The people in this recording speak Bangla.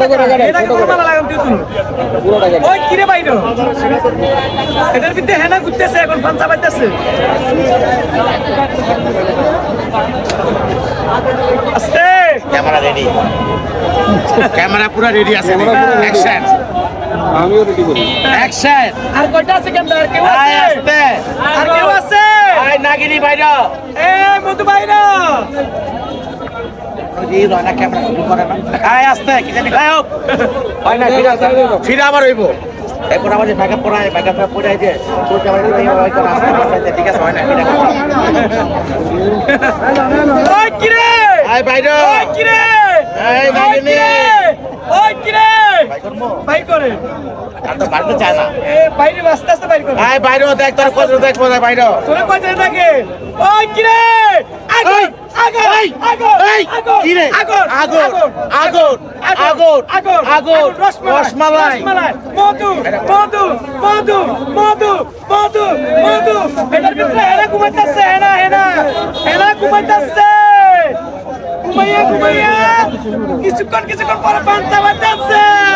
ছোট করে ছোট করে। মালা লাগাম তুই তুই ওই কিরে বাইরো? এটার ভিতরে হেনা ঘুরতেছে এখন পাঞ্চা পাইতেছে আস্তে। ক্যামেরা রেডি ক্যামেরা পুরো রেডি আছে। অ্যাকশন আমিও রেডি করি। অ্যাকশন আর কয়টা আছে ক্যামেরা? আর কেউ আছে? আস্তে। আর কেউ আছে? আয় নাগিনি বাইরা। এ মধু বাইরো। এই রয়না ক্যামেরা শুরু করে না। আয় আস্তে কি জানি। খায় হয় না ফিরা ফিরা আবার হইব। এরপর আবার যে ব্যাকআপ করা হয় ব্যাকআপ পড়াই যে তোর ক্যামেরা দিয়ে হয় তো রাস্তা রাস্তা ঠিক আছে হয় না ফিরা ওই কিরে! আয় বাইরা। ওই এই কিরে! ভাই ভাই করে! আর তো বাড়তে চায় না। এ বাইরে আস্তে আস্তে বাইর করে। আয় বাইরে দেখ তোর কত দেখ বাইরে। তোরা কয় জায়গা থাকে ওই কিরে আগুন এই, আগুন এই, এই, কি রে? আগুন আগুন, আগুন, আগুন, আগুন আগুন, রসমালাই মধু মধু মধু মধু মধু মধু। এটার ভিতরে হেনা ঘুমাইতেছে হেনা হেনা হেনা ঘুমাইতেছে ঘুমাইয়া ঘুমাইয়া। কিছুক্ষণ কিছুক্ষণ পরে পান্তা বাজাচ্ছে পান